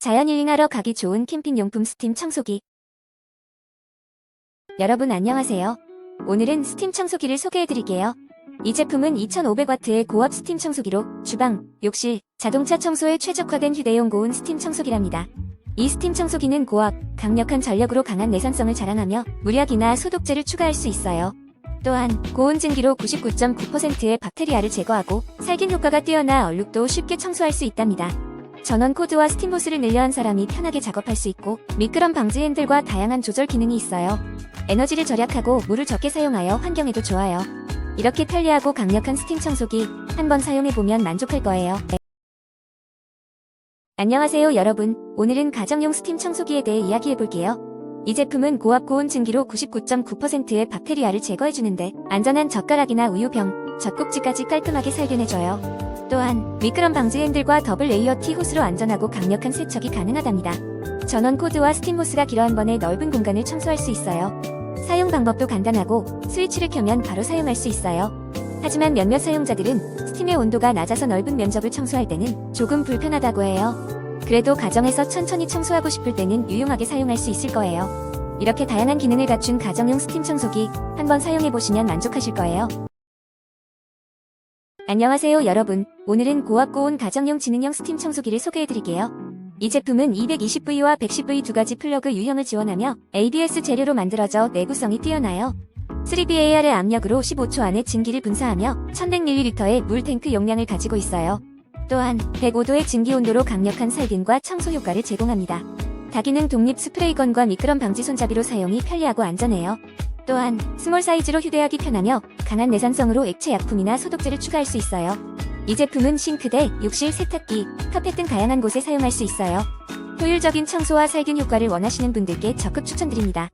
자연 힐링하러 가기 좋은 캠핑용품 스팀 청소기. 여러분 안녕하세요. 오늘은 스팀 청소기를 소개해드릴게요. 이 제품은 2500W의 고압 스팀 청소기로 주방, 욕실, 자동차 청소에 최적화된 휴대용 고온 스팀 청소기랍니다. 이 스팀 청소기는 고압, 강력한 전력으로 강한 내선성을 자랑하며 물약이나 소독제를 추가할 수 있어요. 또한 고온 증기로 99.9%의 박테리아를 제거하고 살균 효과가 뛰어나 얼룩도 쉽게 청소할 수 있답니다. 전원 코드와 스팀호스를 늘려 한 사람이 편하게 작업할 수 있고 미끄럼 방지 핸들과 다양한 조절 기능이 있어요. 에너지를 절약하고 물을 적게 사용하여 환경에도 좋아요. 이렇게 편리하고 강력한 스팀 청소기 한번 사용해보면 만족할 거예요. 네. 안녕하세요 여러분. 오늘은 가정용 스팀 청소기에 대해 이야기해볼게요. 이 제품은 고압 고온 증기로 99.9%의 박테리아를 제거해주는데 안전한 젓가락이나 우유병, 젖꼭지까지 깔끔하게 살균해줘요. 또한 미끄럼 방지 핸들과 더블 레이어 T 호스로 안전하고 강력한 세척이 가능하답니다. 전원 코드와 스팀 호스가 길어 한 번에 넓은 공간을 청소할 수 있어요. 사용 방법도 간단하고 스위치를 켜면 바로 사용할 수 있어요. 하지만 몇몇 사용자들은 스팀의 온도가 낮아서 넓은 면적을 청소할 때는 조금 불편하다고 해요. 그래도 가정에서 천천히 청소하고 싶을 때는 유용하게 사용할 수 있을 거예요. 이렇게 다양한 기능을 갖춘 가정용 스팀 청소기 한번 사용해보시면 만족하실 거예요. 안녕하세요 여러분. 오늘은 고압 고온 가정용 지능형 스팀 청소기를 소개해드릴게요. 이 제품은 220V와 110V 두 가지 플러그 유형을 지원하며 ABS 재료로 만들어져 내구성이 뛰어나요. 3BAR의 압력으로 15초 안에 증기를 분사하며 1100ml의 물 탱크 용량을 가지고 있어요. 또한 105도의 증기 온도로 강력한 살균과 청소 효과를 제공합니다. 다기능 독립 스프레이건과 미끄럼 방지 손잡이로 사용이 편리하고 안전해요. 또한 스몰 사이즈로 휴대하기 편하며 강한 내산성으로 액체 약품이나 소독제를 추가할 수 있어요. 이 제품은 싱크대, 욕실, 세탁기, 카펫 등 다양한 곳에 사용할 수 있어요. 효율적인 청소와 살균 효과를 원하시는 분들께 적극 추천드립니다.